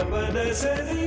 amanece de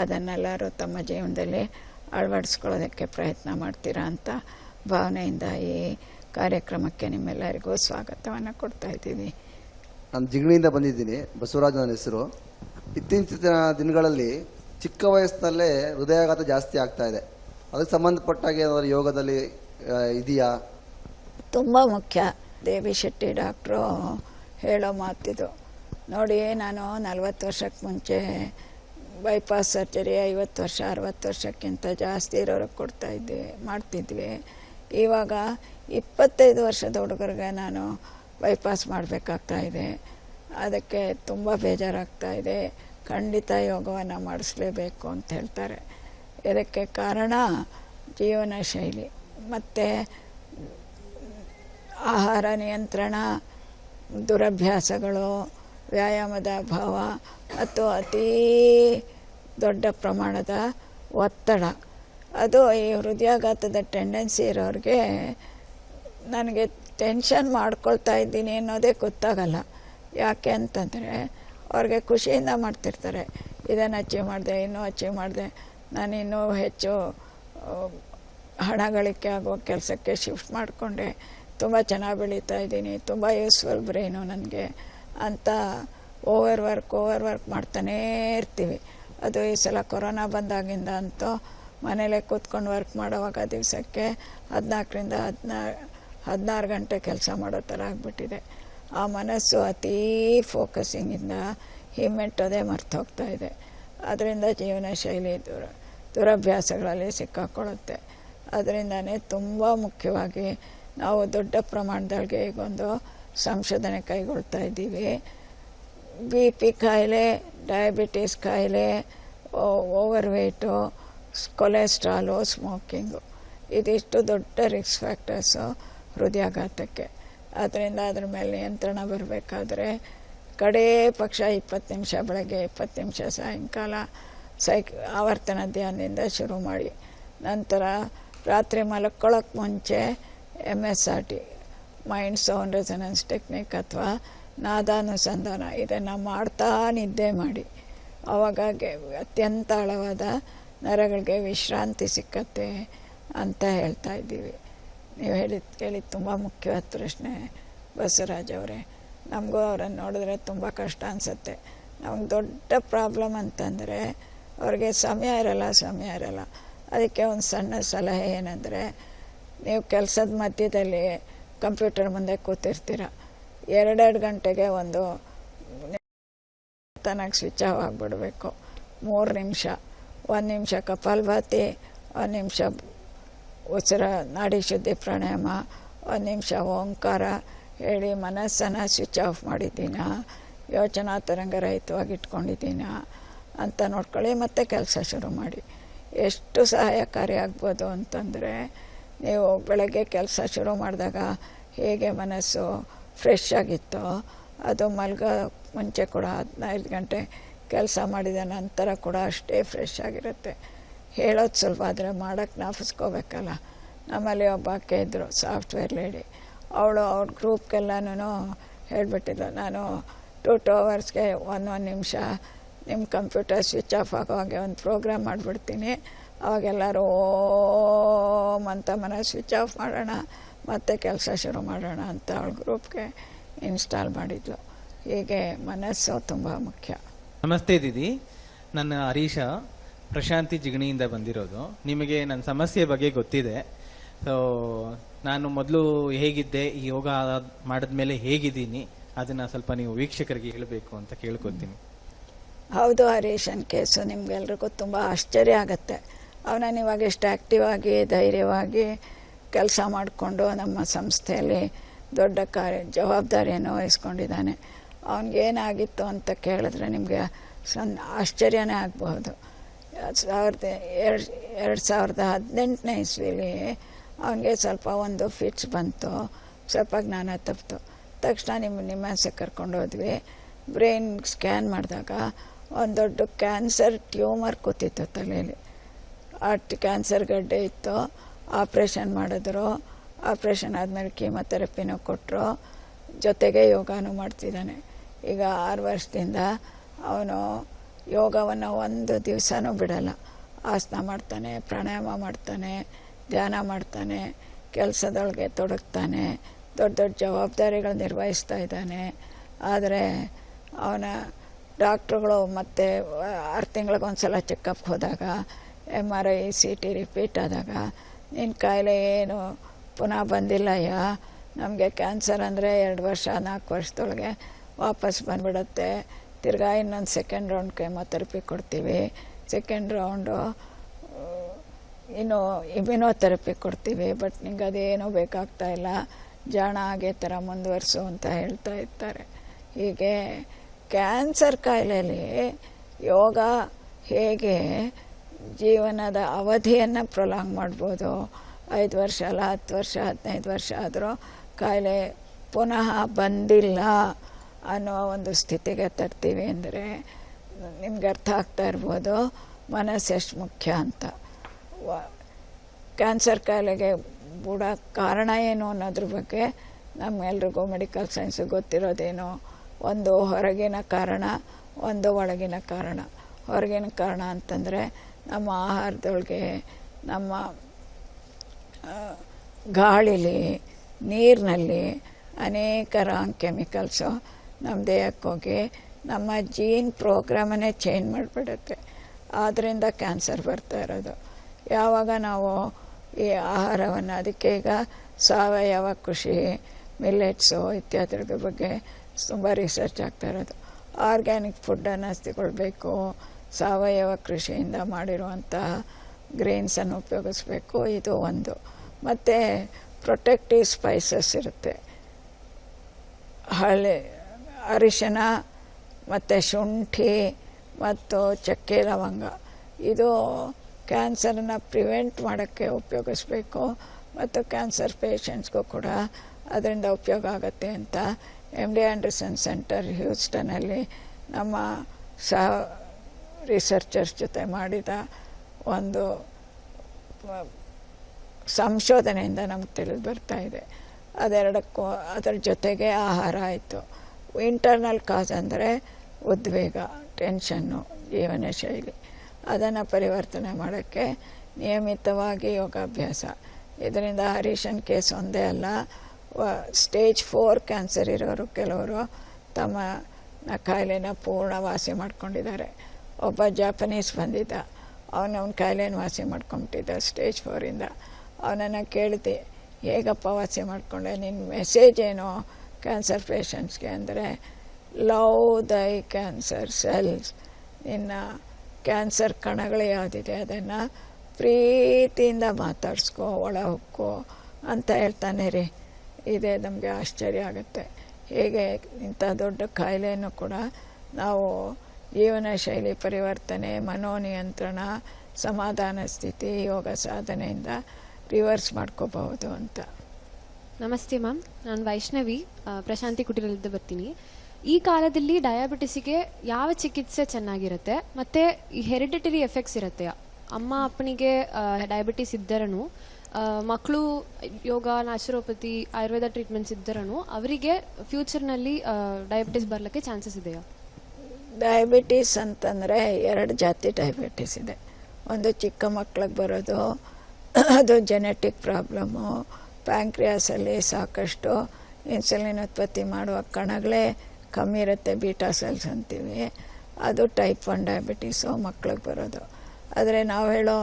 ಅದನ್ನೆಲ್ಲರೂ ತಮ್ಮ ಜೀವನದಲ್ಲಿ ಅಳವಡಿಸ್ಕೊಳ್ಳೋದಕ್ಕೆ ಪ್ರಯತ್ನ ಮಾಡ್ತೀರಾ ಅಂತ ಭಾವನೆಯಿಂದ ಈ ಕಾರ್ಯಕ್ರಮಕ್ಕೆ ನಿಮ್ಮೆಲ್ಲರಿಗೂ ಸ್ವಾಗತವನ್ನು ಕೊಡ್ತಾ ಇದ್ದೀವಿ. ನಾನು ಜಿಗಣಿಯಿಂದ ಬಂದಿದ್ದೀನಿ ಬಸವರಾಜ್ ನನ್ನ ಹೆಸರು. ಇತ್ತೀಚಿನ ದಿನಗಳಲ್ಲಿ ಚಿಕ್ಕ ವಯಸ್ಸಿನಲ್ಲೇ ಹೃದಯಾಘಾತ ಜಾಸ್ತಿ ಆಗ್ತಾ ಇದೆ. ಅದಕ್ಕೆ ಸಂಬಂಧಪಟ್ಟಾಗೆ ಏನಾದರೂ ಯೋಗದಲ್ಲಿ ಇದೆಯಾ? ತುಂಬ ಮುಖ್ಯ. ದೇವಿ ಶೆಟ್ಟಿ ಡಾಕ್ಟ್ರು ಹೇಳೋ ಮಾತಿದು. ನೋಡಿ ನಾನು ನಲ್ವತ್ತು ವರ್ಷಕ್ಕೆ ಮುಂಚೆ ಬೈಪಾಸ್ ಸರ್ಜರಿ ಐವತ್ತು ವರ್ಷ, ಅರವತ್ತು ವರ್ಷಕ್ಕಿಂತ ಜಾಸ್ತಿ ಇರೋರಿಗೆ ಕೊಡ್ತಾ ಇದ್ವಿ, ಮಾಡ್ತಿದ್ವಿ. ಇವಾಗ ಇಪ್ಪತ್ತೈದು ವರ್ಷದ ಹುಡುಗರಿಗೆ ನಾನು ಬೈಪಾಸ್ ಮಾಡಬೇಕಾಗ್ತಾಯಿದೆ ಅದಕ್ಕೆ ತುಂಬ ಬೇಜಾರಾಗ್ತಾ ಇದೆ. ಖಂಡಿತ ಯೋಗವನ್ನು ಮಾಡಿಸ್ಲೇಬೇಕು ಅಂತ ಹೇಳ್ತಾರೆ. ಇದಕ್ಕೆ ಕಾರಣ ಜೀವನ ಶೈಲಿ. ಮತ್ತು ಆಹಾರ ನಿಯಂತ್ರಣ, ದುರಭ್ಯಾಸಗಳು ವ್ಯಾಯಾಮದ ಅಭಾವ ಮತ್ತು ಅತೀ ದೊಡ್ಡ ಪ್ರಮಾಣದ ಒತ್ತಡ. ಅದು ಈ ಹೃದಯಾಘಾತದ ಟೆಂಡೆನ್ಸಿ ಇರೋರಿಗೆ ನನಗೆ ಟೆನ್ಷನ್ ಮಾಡ್ಕೊಳ್ತಾ ಇದ್ದೀನಿ ಅನ್ನೋದೇ ಗೊತ್ತಾಗಲ್ಲ. ಯಾಕೆ ಅಂತಂದರೆ ಅವ್ರಿಗೆ ಖುಷಿಯಿಂದ ಮಾಡ್ತಿರ್ತಾರೆ. ಇದನ್ನು ಅಚೀವ್ ಮಾಡಿದೆ, ಇನ್ನೂ ಅಚೀವ್ ಮಾಡಿದೆ, ನಾನು ಇನ್ನೂ ಹೆಚ್ಚು ಹಣ ಗಳಿಕೆ ಆಗೋ ಕೆಲಸಕ್ಕೆ ಶಿಫ್ಟ್ ಮಾಡಿಕೊಂಡೆ. ತುಂಬ ಚೆನ್ನಾಗಿ ಬೆಳೀತಾ ಇದ್ದೀನಿ. ತುಂಬ ಯೂಸ್ಫುಲ್ ಬ್ರೈನು ನನಗೆ. ಅಂತ ಓವರ್ ವರ್ಕ್ ಓವರ್ ವರ್ಕ್ ಮಾಡ್ತಾನೇ ಇರ್ತೀವಿ. ಅದು ಈ ಸಲ ಕೊರೋನಾ ಬಂದಾಗಿಂದ ಅಂತೂ ಮನೇಲೆ ಕೂತ್ಕೊಂಡು ವರ್ಕ್ ಮಾಡೋವಾಗ ದಿವಸಕ್ಕೆ ಹದಿನಾಲ್ಕರಿಂದ ಹದಿನಾ, ಹದಿನಾರು ಗಂಟೆ ಕೆಲಸ ಮಾಡೋ ಥರ ಆಗಿಬಿಟ್ಟಿದೆ. ಆ ಮನಸ್ಸು ಅತೀ ಫೋಕಸಿಂಗಿಂದ ಹಿಮ್ಮೆಟ್ಟೋದೇ ಮರ್ತು ಹೋಗ್ತಾ ಇದೆ. ಅದರಿಂದ ಜೀವನ ಶೈಲಿ ದುರ, ದುರಭ್ಯಾಸಗಳಲ್ಲಿ ಸಿಕ್ಕಾಕೊಳ್ಳುತ್ತೆ. ಅದರಿಂದನೇ ತುಂಬ ಮುಖ್ಯವಾಗಿ ನಾವು ದೊಡ್ಡ ಪ್ರಮಾಣದೊಳಗೆ ಈಗೊಂದು ಸಂಶೋಧನೆ ಕೈಗೊಳ್ತಾ ಇದ್ದೀವಿ. ಬಿ ಪಿ ಕಾಯಿಲೆ ಡಯಾಬಿಟೀಸ್ ಕಾಯಿಲೆ ಓವರ್ ವೆಯ್ಟು ಕೊಲೆಸ್ಟ್ರಾಲು ಸ್ಮೋಕಿಂಗು ಇದಿಷ್ಟು ದೊಡ್ಡ ರಿಕ್ಸ್ ಫ್ಯಾಕ್ಟರ್ಸು ಹೃದಯಾಘಾತಕ್ಕೆ. ಅದರಿಂದ ಅದ್ರ ಮೇಲೆ ನಿಯಂತ್ರಣ ಬರಬೇಕಾದ್ರೆ ಕಡೇ ಪಕ್ಷ ಇಪ್ಪತ್ತು ನಿಮಿಷ, ಬೆಳಗ್ಗೆ ಇಪ್ಪತ್ತು ನಿಮಿಷ, ಸಾಯಂಕಾಲ ಸೈಕ್, ಆವರ್ತನ ಧ್ಯಾನದಿಂದ ಶುರು ಮಾಡಿ. ನಂತರ ರಾತ್ರಿ ಮಲಕ್ಕೊಳಕ್ಕೆ ಮುಂಚೆ M S R T mind sound resonance technique ಅಥವಾ ನಾದಾನುಸಂಧಾನ ಇದನ್ನು ಮಾಡ್ತಾ ನಿದ್ದೆ ಮಾಡಿ. ಆವಾಗ ಅತ್ಯಂತ ಆಳವಾದ ನರಗಳಿಗೆ ವಿಶ್ರಾಂತಿ ಸಿಕ್ಕತ್ತೆ ಅಂತ ಹೇಳ್ತಾ ಇದ್ದೀವಿ. ನೀವು ಹೇಳಿದ ಕೇಳಿದ ತುಂಬ ಮುಖ್ಯವಾದ ಪ್ರಶ್ನೆ ಬಸವರಾಜ್ ಅವರೇ. ನಮಗೂ ಅವರನ್ನು ನೋಡಿದ್ರೆ ತುಂಬ ಕಷ್ಟ ಅನಿಸುತ್ತೆ. ನಮ್ಗೆ ದೊಡ್ಡ ಪ್ರಾಬ್ಲಮ್ ಅಂತಂದರೆ ಅವ್ರಿಗೆ ಸಮಯ ಇರಲ್ಲ ಸಮಯ ಇರಲ್ಲ. ಅದಕ್ಕೆ ಒಂದು ಸಣ್ಣ ಸಲಹೆ ಏನಂದರೆ, ನೀವು ಕೆಲಸದ ಮಧ್ಯದಲ್ಲಿ ಕಂಪ್ಯೂಟರ್ ಮುಂದೆ ಕೂತಿರ್ತೀರ. ಎರಡೆರಡು ಗಂಟೆಗೆ ಒಂದು ತನಗೆ ಸ್ವಿಚ್ ಆಫ್ ಆಗಿಬಿಡಬೇಕು. ಮೂರು ನಿಮಿಷ, ಒಂದು ನಿಮಿಷ ಕಪಾಲಭಾತಿ ಒಂದು ನಿಮಿಷ ಉಸಿರ, ನಾಡಿ ಶುದ್ಧಿ, ಪ್ರಾಣಾಯಾಮ, ಒಂದು ನಿಮಿಷ ಓಂಕಾರ ಹೇಳಿ ಮನಸ್ಸನ್ನು ಸ್ವಿಚ್ ಆಫ್ ಮಾಡಿದ್ದೀನ? ಯೋಚನಾ ತರಂಗರಹಿತವಾಗಿ ಇಟ್ಕೊಂಡಿದ್ದೀನ? ಅಂತ ನೋಡ್ಕೊಳ್ಳಿ ಮತ್ತೆ ಕೆಲಸ ಶುರು ಮಾಡಿ. ಎಷ್ಟು ಸಹಾಯಕಾರಿ ಆಗ್ಬೋದು ಅಂತಂದರೆ ನೀವು ಬೆಳಗ್ಗೆ ಕೆಲಸ ಶುರು ಮಾಡಿದಾಗ ಹೇಗೆ ಮನಸ್ಸು ಫ್ರೆಶ್ ಆಗಿತ್ತು, ಅದು ಮಲ್ಗೋ ಮುಂಚೆ ಕೂಡ ಹದಿನೈದು ಗಂಟೆ ಕೆಲಸ ಮಾಡಿದ ನಂತರ ಕೂಡ ಅಷ್ಟೇ ಫ್ರೆಶ್ ಆಗಿರುತ್ತೆ. ಹೇಳೋದು ಸುಲಭ, ಆದರೆ ಮಾಡೋಕ್ಕೆ ನಾಫಿಸ್ಕೋಬೇಕಲ್ಲ. ನಮ್ಮಲ್ಲಿ ಒಬ್ಬ ಇದ್ದರು ಸಾಫ್ಟ್ವೇರ್ ಲೇಡಿ ಅವಳು ಅವ್ರ ಗ್ರೂಪ್ಗೆಲ್ಲನೂ ಹೇಳಿಬಿಟ್ಟಿದ್ದು ನಾನು ಟು ಟು ಅವರ್ಸ್ಗೆ ಒಂದೊಂದು ನಿಮಿಷ ನಿಮ್ಮ ಕಂಪ್ಯೂಟರ್ ಸ್ವಿಚ್ ಆಫ್ ಆಗೋ ಹಾಗೆ ಒಂದು ಪ್ರೋಗ್ರಾಮ್ ಮಾಡಿಬಿಡ್ತೀನಿ. ಅವಾಗೆಲ್ಲರೂ ಓಮ್ ಅಂತ ಮನೆ ಸ್ವಿಚ್ ಆಫ್ ಮಾಡೋಣ ಮತ್ತೆ ಕೆಲಸ ಶುರು ಮಾಡೋಣ ಅಂತ ಅವಳ ಗ್ರೂಪ್ಗೆ ಇನ್ಸ್ಟಾಲ್ ಮಾಡಿದ್ಲು. ಹೀಗೆ ಮನಸ್ಸು ತುಂಬ ಮುಖ್ಯ. ನಮಸ್ತೆ ದೀದಿ. ನನ್ನ ಹರೀಶ ಪ್ರಶಾಂತಿ ಜಿಗಣಿಯಿಂದ ಬಂದಿರೋದು. ನಿಮಗೆ ನನ್ನ ಸಮಸ್ಯೆ ಬಗ್ಗೆ ಗೊತ್ತಿದೆ. ಸೊ ನಾನು ಮೊದಲು ಹೇಗಿದ್ದೆ ಈ ಯೋಗ ಮಾಡಿದ್ಮೇಲೆ ಹೇಗಿದ್ದೀನಿ ಅದನ್ನ ಸ್ವಲ್ಪ ನೀವು ವೀಕ್ಷಕರಿಗೆ ಹೇಳಬೇಕು ಅಂತ ಕೇಳ್ಕೊತೀನಿ. ಹೌದು ಹರೀಶನ್ ಕೇಸು ನಿಮ್ಗೆಲ್ರಿಗೂ ತುಂಬ ಆಶ್ಚರ್ಯ ಆಗುತ್ತೆ. ಅವನನ್ನು ಇವಾಗ ಎಷ್ಟು ಆ್ಯಕ್ಟಿವ್ ಆಗಿ, ಧೈರ್ಯವಾಗಿ ಕೆಲಸ ಮಾಡಿಕೊಂಡು ನಮ್ಮ ಸಂಸ್ಥೆಯಲ್ಲಿ ದೊಡ್ಡ ಕಾರ್ಯ, ಜವಾಬ್ದಾರಿಯನ್ನು ವಹಿಸ್ಕೊಂಡಿದ್ದಾನೆ. ಅವನಿಗೇನಾಗಿತ್ತು ಅಂತ ಕೇಳಿದ್ರೆ ನಿಮಗೆ ಸಣ್ಣ ಆಶ್ಚರ್ಯನೇ ಆಗಬಹುದು. ಸಾವಿರದ ಎರಡು ಎರಡು ಸಾವಿರದ ಹದಿನೆಂಟನೇ ಇಸ್ವಿಲಿ ಅವನಿಗೆ ಸ್ವಲ್ಪ ಒಂದು ಫಿಟ್ಸ್ ಬಂತು, ಸ್ವಲ್ಪ ಜ್ಞಾನ ತಪ್ಪಿತು ತಕ್ಷಣ ನಿಮ್ಮ ನಿಮ್ಮಾಸೆ ಕರ್ಕೊಂಡು ಹೋದ್ವಿ. ಬ್ರೈನ್ ಸ್ಕ್ಯಾನ್ ಮಾಡಿದಾಗ ಒಂದು ದೊಡ್ಡ ಕ್ಯಾನ್ಸರ್ ಟ್ಯೂಮರ್ ಕೂತಿತ್ತು ತಲೆಯಲ್ಲಿ ಆ ಕ್ಯಾನ್ಸರ್ ಗಡ್ಡೆ ಇತ್ತು. ಆಪ್ರೇಷನ್ ಮಾಡಿದ್ರು. ಆಪ್ರೇಷನ್ ಆದಮೇಲೆ ಕೀಮೊಥೆರಪಿನೂ ಕೊಟ್ಟರು ಜೊತೆಗೆ ಯೋಗನೂ ಮಾಡ್ತಿದ್ದಾನೆ. ಈಗ ಆರು ವರ್ಷದಿಂದ ಅವನು ಯೋಗವನ್ನು ಒಂದು ದಿವಸನೂ ಬಿಡಲ್ಲ. ಆಸನ ಮಾಡ್ತಾನೆ, ಪ್ರಾಣಾಯಾಮ ಮಾಡ್ತಾನೆ, ಧ್ಯಾನ ಮಾಡ್ತಾನೆ, ಕೆಲಸದೊಳಗೆ ತೊಡಗ್ತಾನೆ, ದೊಡ್ಡ ದೊಡ್ಡ ಜವಾಬ್ದಾರಿಗಳು ನಿರ್ವಹಿಸ್ತಾ ಇದ್ದಾನೆ. ಆದರೆ ಅವನ ಡಾಕ್ಟ್ರುಗಳು ಮತ್ತು ಆರು ತಿಂಗಳಿಗೊಂದು ಸಲ ಚೆಕಪ್ಗೆ ಹೋದಾಗ M R I C T repeat ಆದಾಗ ನಿನ್ನ ಕಾಯಿಲೆ ಏನು? ಪುನಃ ಬಂದಿಲ್ಲಯ್ಯ ನಮಗೆ ಕ್ಯಾನ್ಸರ್ ಅಂದರೆ ಎರಡು ವರ್ಷ, ನಾಲ್ಕು ವರ್ಷದೊಳಗೆ ವಾಪಸ್ ಬಂದ್ಬಿಡುತ್ತೆ. ತಿರ್ಗಾ ಇನ್ನೊಂದು ಸೆಕೆಂಡ್ ರೌಂಡ್ ಕೆಮೊಥೆರಪಿ ಕೊಡ್ತೀವಿ. ಸೆಕೆಂಡ್ ರೌಂಡು ಇನ್ನು ಇಮ್ಯುನೋಥೆರಪಿ ಕೊಡ್ತೀವಿ. ಬಟ್ ನಿಂಗೆ ಅದೇನೂ ಬೇಕಾಗ್ತಾ ಇಲ್ಲ. ಜಾಣ ಆಗೇ ಥರ ಮುಂದುವರಿಸು ಅಂತ ಹೇಳ್ತಾ ಇರ್ತಾರೆ. ಹೀಗೆ ಕ್ಯಾನ್ಸರ್ ಕಾಯಿಲೆಯಲ್ಲಿ ಯೋಗ ಹೇಗೆ ಜೀವನದ ಅವಧಿಯನ್ನು ಪ್ರೊಲಾಂಗ್ ಮಾಡ್ಬೋದು. ಐದು ವರ್ಷ ಅಲ್ಲ, ಹತ್ತು ವರ್ಷ, ಹದಿನೈದು ವರ್ಷ ಆದರೂ ಕಾಯಿಲೆ ಪುನಃ ಬಂದಿಲ್ಲ ಅನ್ನೋ ಒಂದು ಸ್ಥಿತಿಗೆ ತರ್ತೀವಿ ಅಂದರೆ ನಿಮ್ಗೆ ಅರ್ಥ ಆಗ್ತಾ ಇರ್ಬೋದು. ಮನಸ್ಸು ಎಷ್ಟು ಮುಖ್ಯ ಅಂತ. ಕ್ಯಾನ್ಸರ್ ಕಾಯಿಲೆಗೆ ಬುಡ ಕಾರಣ ಏನು ಅನ್ನೋದ್ರ ಬಗ್ಗೆ ನಮ್ಮೆಲ್ರಿಗೂ ಮೆಡಿಕಲ್ ಸೈನ್ಸ್ ಗೊತ್ತಿರೋದೇನು? ಒಂದು ಹೊರಗಿನ ಕಾರಣ, ಒಂದು ಒಳಗಿನ ಕಾರಣ. ಹೊರಗಿನ ಕಾರಣ ಅಂತಂದರೆ ನಮ್ಮ ಆಹಾರದೊಳಗೆ, ನಮ್ಮ ಗಾಳಿಲಿ, ನೀರಿನಲ್ಲಿ ಅನೇಕ ರಾಂಗ್ ಕೆಮಿಕಲ್ಸು ನಮ್ಮ ದೇಹಕ್ಕೆ ಹೋಗಿ ನಮ್ಮ ಜೀನ್ ಪ್ರೋಗ್ರಾಮನ್ನೇ ಚೇಂಜ್ ಮಾಡಿಬಿಡುತ್ತೆ. ಆದ್ದರಿಂದ ಕ್ಯಾನ್ಸರ್ ಬರ್ತಾ ಇರೋದು. ಯಾವಾಗ ನಾವು ಈ ಆಹಾರವನ್ನು ಅದಕ್ಕೆ ಈಗ ಸಾವಯವ ಕೃಷಿ ಮಿಲ್ಲೆಟ್ಸು ಇತ್ಯಾದಿಗಳ ಬಗ್ಗೆ ತುಂಬ ರಿಸರ್ಚ್ ಆಗ್ತಾ ಇರೋದು. ಆರ್ಗ್ಯಾನಿಕ್ ಫುಡ್ಡನ್ನು ತಗೊಳ್ಬೇಕು ಸಾವಯವ ಕೃಷಿಯಿಂದ ಮಾಡಿರುವಂತಹ ಗ್ರೇನ್ಸನ್ನು ಉಪಯೋಗಿಸ್ಬೇಕು. ಇದು ಒಂದು. ಮತ್ತು ಪ್ರೊಟೆಕ್ಟಿವ್ ಸ್ಪೈಸಸ್ ಇರುತ್ತೆ. ಹಳೆ ಅರಿಶಿನ ಮತ್ತು ಶುಂಠಿ, ಮತ್ತು ಚಕ್ಕೆ, ಲವಂಗ. ಇದು ಕ್ಯಾನ್ಸರನ್ನು ಪ್ರಿವೆಂಟ್ ಮಾಡೋಕ್ಕೆ ಉಪಯೋಗಿಸ್ಬೇಕು. ಮತ್ತು ಕ್ಯಾನ್ಸರ್ ಪೇಷಂಟ್ಸ್ಗೂ ಕೂಡ ಅದರಿಂದ ಉಪಯೋಗ ಆಗುತ್ತೆ ಅಂತ ಎಂ ಡಿ ಆ್ಯಂಡರ್ಸನ್ ಸೆಂಟರ್ ಹ್ಯೂಸ್ಟನಲ್ಲಿ ನಮ್ಮ ಸಹ ರಿಸರ್ಚರ್ಸ್ ಜೊತೆ ಮಾಡಿದ ಒಂದು ಸಂಶೋಧನೆಯಿಂದ ನಮ್ಗೆ ತಿಳಿದು ಬರ್ತಾ ಇದೆ. ಅದೆರಡಕ್ಕೂ ಅದರ ಜೊತೆಗೆ ಆಹಾರ ಆಯಿತು. ಇಂಟರ್ನಲ್ ಕಾಸ್ ಅಂದರೆ ಉದ್ವೇಗ ಟೆನ್ಷನ್ನು ಜೀವನ ಶೈಲಿ ಅದನ್ನು ಪರಿವರ್ತನೆ ಮಾಡೋಕ್ಕೆ ನಿಯಮಿತವಾಗಿ ಯೋಗಾಭ್ಯಾಸ. ಇದರಿಂದ ಹರೀಶನ್ ಕೇಸ್ ಒಂದೇ ಅಲ್ಲ ಸ್ಟೇಜ್ ಫೋರ್ ಕ್ಯಾನ್ಸರ್ ಇರೋರು ಕೆಲವರು ತಮ್ಮ ಕಾಯಿಲೆನ ಪೂರ್ಣ ವಾಸಿ ಮಾಡ್ಕೊಂಡಿದ್ದಾರೆ. ಒಬ್ಬ ಜಾಪನೀಸ್ ಬಂದಿದ್ದ. ಅವನು ಅವನ ಕಾಯಿಲೆನ ವಾಸಿ ಮಾಡ್ಕೊಂಬಿಟ್ಟಿದ್ದ ಸ್ಟೇಜ್ ಫೋರಿಂದ ಅವನನ್ನು ಕೇಳಿದೆ, ಹೇಗಪ್ಪ ವಾಸಿ ಮಾಡಿಕೊಂಡೆ ನಿನ್ನ ಮೆಸೇಜ್ ಏನು? ಕ್ಯಾನ್ಸರ್ ಪೇಷಂಟ್ಸ್ಗೆ ಅಂದರೆ ಲವ್ ದೈ ಕ್ಯಾನ್ಸರ್ ಸೆಲ್ಸ್ ನಿನ್ನ ಕ್ಯಾನ್ಸರ್ ಕಣಗಳು ಯಾವುದಿದೆ ಅದನ್ನು ಪ್ರೀತಿಯಿಂದ ಮಾತಾಡ್ಸ್ಕೋ, ಒಳ ಹೊಕ್ಕೋ ಅಂತ ಹೇಳ್ತಾನೆ ರೀ. ಇದೇ ನಮಗೆ ಆಶ್ಚರ್ಯ ಆಗುತ್ತೆ. ಹೇಗೆ ಇಂಥ ದೊಡ್ಡ ಕಾಯಿಲೆಯನ್ನು ಕೂಡ ನಾವು ಜೀವನ ಶೈಲಿ ಪರಿವರ್ತನೆ, ಮನೋನಿಯಂತ್ರಣ, ಸಮಾಧಾನ ಸ್ಥಿತಿ, ಯೋಗ ಸಾಧನೆಯಿಂದ ರಿವರ್ಸ್ ಮಾಡ್ಕೋಬಹುದು ಅಂತ. ನಮಸ್ತೆ ಮ್ಯಾಮ್. ನಾನು ವೈಷ್ಣವಿ ಪ್ರಶಾಂತಿ ಕುಟೀರದಿಂದ ಬರ್ತೀನಿ. ಈ ಕಾಲದಲ್ಲಿ ಡಯಾಬಿಟಿಸ್ಗೆ ಯಾವ ಚಿಕಿತ್ಸೆ ಚೆನ್ನಾಗಿರುತ್ತೆ? ಮತ್ತೆ ಹೆರಿಡಿಟರಿ ಎಫೆಕ್ಟ್ಸ್ ಇರುತ್ತೆ. ಅಮ್ಮ, ಅಪ್ಪನಿಗೆ ಡಯಾಬಿಟಿಸ್ ಇದ್ದರನು ಮಕ್ಕಳು ಯೋಗ, ನ್ಯಾಚುರೋಪತಿ, ಆಯುರ್ವೇದ ಟ್ರೀಟ್ಮೆಂಟ್ಸ್ ಇದ್ದರನು, ಅವರಿಗೆ ಫ್ಯೂಚರ್ನಲ್ಲಿ ಡಯಾಬಿಟಿಸ್ ಬರಲಿಕ್ಕೆ ಚಾನ್ಸಸ್ ಇದೆಯಾ? ಡಯಾಬಿಟೀಸ್ ಅಂತಂದರೆ ಎರಡು ಜಾತಿ ಡಯಾಬಿಟೀಸ್ ಇದೆ. ಒಂದು ಚಿಕ್ಕ ಮಕ್ಳಿಗೆ ಬರೋದು, ಅದು ಜೆನೆಟಿಕ್ ಪ್ರಾಬ್ಲಮ್ಮು ಪ್ಯಾಂಕ್ರಿಯಾಸಲ್ಲಿ ಸಾಕಷ್ಟು ಇನ್ಸುಲಿನ್ ಉತ್ಪತ್ತಿ ಮಾಡುವ ಕಣಗಳೇ ಕಮ್ಮಿ ಇರುತ್ತೆ ಬೀಟಾ ಸೆಲ್ಸ್ ಅಂತೀವಿ. ಅದು ಟೈಪ್ ಒನ್ ಡಯಾಬಿಟೀಸು ಮಕ್ಳಿಗೆ ಬರೋದು. ಆದರೆ ನಾವು ಹೇಳೋ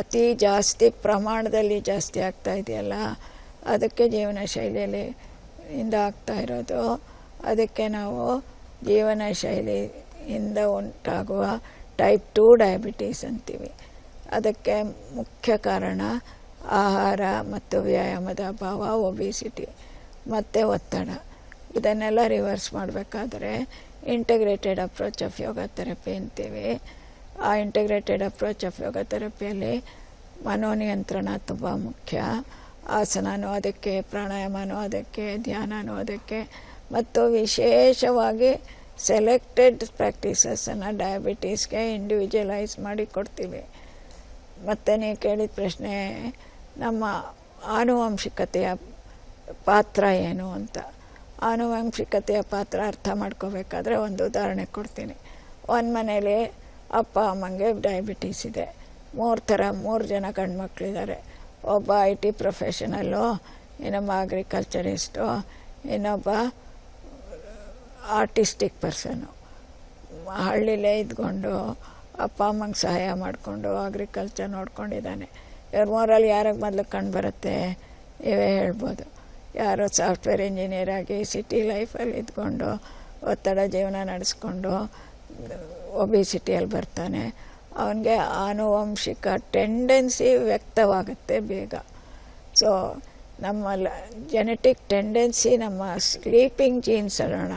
ಅತಿ ಜಾಸ್ತಿ ಪ್ರಮಾಣದಲ್ಲಿ ಜಾಸ್ತಿ ಆಗ್ತಾ ಇದೆಯಲ್ಲ, ಅದಕ್ಕೆ ಜೀವನ ಶೈಲಿಯಲ್ಲಿ ಇಂದ ಆಗ್ತಾ ಇರೋದು. ಅದಕ್ಕೆ ನಾವು ಜೀವನ ಶೈಲಿಯಿಂದ ಉಂಟಾಗುವ ಟೈಪ್ ಟು ಡಯಾಬಿಟೀಸ್ ಅಂತೀವಿ. ಅದಕ್ಕೆ ಮುಖ್ಯ ಕಾರಣ ಆಹಾರ ಮತ್ತು ವ್ಯಾಯಾಮದ ಅಭಾವ ಒಬಿಸಿಟಿ ಮತ್ತು ಒತ್ತಡ. ಇದನ್ನೆಲ್ಲ ರಿವರ್ಸ್ ಮಾಡಬೇಕಾದ್ರೆ integrated approach of yoga therapy ಅಂತೀವಿ. ಆ ಇಂಟಗ್ರೇಟೆಡ್ ಅಪ್ರೋಚ್ ಆಫ್ ಯೋಗ ಥೆರಪಿಯಲ್ಲಿ ಮನೋನಿಯಂತ್ರಣ ತುಂಬ ಮುಖ್ಯ. ಆಸನನೂ ಅದಕ್ಕೆ, ಪ್ರಾಣಾಯಾಮನೂ ಅದಕ್ಕೆ, ಧ್ಯಾನನೂ ಅದಕ್ಕೆ ಮತ್ತು ವಿಶೇಷವಾಗಿ ಸೆಲೆಕ್ಟೆಡ್ ಪ್ರಾಕ್ಟೀಸಸನ್ನು ಡಯಾಬಿಟೀಸ್ಗೆ ಇಂಡಿವಿಜುವಲೈಸ್ ಮಾಡಿ ಕೊಡ್ತೀವಿ. ಮತ್ತು ನೀವು ಕೇಳಿದ ಪ್ರಶ್ನೆ, ನಮ್ಮ ಆನುವಂಶಿಕತೆಯ ಪಾತ್ರ ಏನು ಅಂತ. ಆನುವಂಶಿಕತೆಯ ಪಾತ್ರ ಅರ್ಥ ಮಾಡ್ಕೋಬೇಕಾದ್ರೆ ಒಂದು ಉದಾಹರಣೆ ಕೊಡ್ತೀನಿ. ಒಂದು ಮನೇಲಿ ಅಪ್ಪ, ಅಮ್ಮಂಗೆ ಡಯಾಬಿಟೀಸ್ ಇದೆ. ಮೂರು ಥರ, ಮೂರು ಜನ ಗಂಡ್ಮಕ್ಳಿದ್ದಾರೆ. ಒಬ್ಬ ಐ ಟಿ ಪ್ರೊಫೆಷನಲ್ಲು ಇನ್ನೊಬ್ಬ ಅಗ್ರಿಕಲ್ಚರಿಸ್ಟು ಇನ್ನೊಬ್ಬ ಆರ್ಟಿಸ್ಟಿಕ್ ಪರ್ಸನು. ಹಳ್ಳಿಲೇ ಇದ್ಕೊಂಡು ಅಪ್ಪ, ಅಮ್ಮಂಗೆ ಸಹಾಯ ಮಾಡಿಕೊಂಡು ಅಗ್ರಿಕಲ್ಚರ್ ನೋಡ್ಕೊಂಡಿದ್ದಾನೆ. ಇವ್ರ ಮೂರಲ್ಲಿ ಯಾರಿಗೆ ಮೊದಲು ಕಂಡು ಬರುತ್ತೆ? ಇವೇ ಹೇಳ್ಬೋದು. ಯಾರೋ ಸಾಫ್ಟ್ವೇರ್ ಇಂಜಿನಿಯರ್ ಆಗಿ ಸಿಟಿ ಲೈಫಲ್ಲಿ ಇದ್ಕೊಂಡು ಒತ್ತಡ ಜೀವನ ನಡೆಸ್ಕೊಂಡು ಒಬಿಸಿಟಿಯಲ್ಲಿ ಬರ್ತಾನೆ. ಅವನಿಗೆ ಆನುವಂಶಿಕ ಟೆಂಡೆನ್ಸಿ ವ್ಯಕ್ತವಾಗುತ್ತೆ ಬೇಗ. ಸೊ ನಮ್ಮ ಜೆನೆಟಿಕ್ ಟೆಂಡೆನ್ಸಿ ನಮ್ಮ ಸ್ಲೀಪಿಂಗ್ ಜೀನ್ಸ್ ಅಲ್ಲೋಣ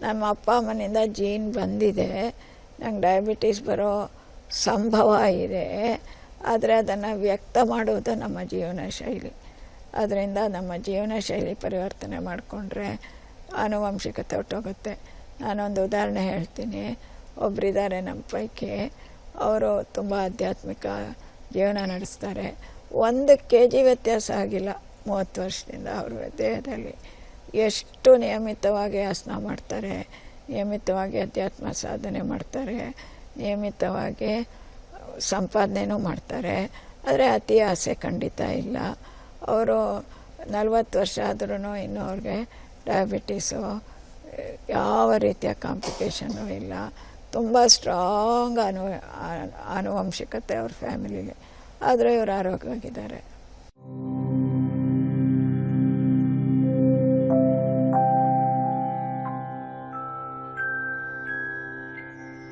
ನಮ್ಮ ಅಪ್ಪ ಅಮ್ಮನಿಂದ ಜೀನ್ ಬಂದಿದೆ. ನಂಗೆ ಡಯಾಬಿಟೀಸ್ ಬರೋ ಸಂಭವ ಇದೆ. ಆದರೆ ಅದನ್ನು ವ್ಯಕ್ತ ಮಾಡುವುದು ನಮ್ಮ ಜೀವನ ಶೈಲಿ. ಅದರಿಂದ ನಮ್ಮ ಜೀವನ ಶೈಲಿ ಪರಿವರ್ತನೆ ಮಾಡಿಕೊಂಡ್ರೆ ಆನುವಂಶಿಕತೆ ಹೊಟ್ಟೋಗುತ್ತೆ ನಾನೊಂದು ಉದಾಹರಣೆ ಹೇಳ್ತೀನಿ. ಒಬ್ಬರಿದ್ದಾರೆ ನಮ್ಮ ಪೈಕಿ. ಅವರು ತುಂಬ ಆಧ್ಯಾತ್ಮಿಕ ಜೀವನ ನಡೆಸ್ತಾರೆ. ಒಂದು ಕೆ ಜಿ ವ್ಯತ್ಯಾಸ ಆಗಿಲ್ಲ. ಮೂವತ್ತು ವರ್ಷದಿಂದ ಅವರು ದೇಹದಲ್ಲಿ. ಎಷ್ಟು ನಿಯಮಿತವಾಗಿ ಆಸನ ಮಾಡ್ತಾರೆ, ನಿಯಮಿತವಾಗಿ ಅಧ್ಯಾತ್ಮ ಸಾಧನೆ ಮಾಡ್ತಾರೆ, ನಿಯಮಿತವಾಗಿ ಸಂಪಾದನೆನೂ ಮಾಡ್ತಾರೆ, ಆದರೆ ಅತಿ ಆಸೆ ಖಂಡಿತ ಇಲ್ಲ. ಅವರು ನಲ್ವತ್ತು ವರ್ಷ ಆದ್ರೂ ಇನ್ನೂ ಅವ್ರಿಗೆ ಡಯಾಬಿಟೀಸು ಯಾವ ರೀತಿಯ ಕಾಂಪ್ಲಿಕೇಶನ್ನು ಇಲ್ಲ. ತುಂಬ ಸ್ಟ್ರಾಂಗ್ ಅನು ಆನುವಂಶಿಕತೆ ಅವ್ರ ಫ್ಯಾಮಿಲಿಲಿ ಆದರೆ ಇವರು ಆರೋಗ್ಯವಾಗಿದ್ದಾರೆ.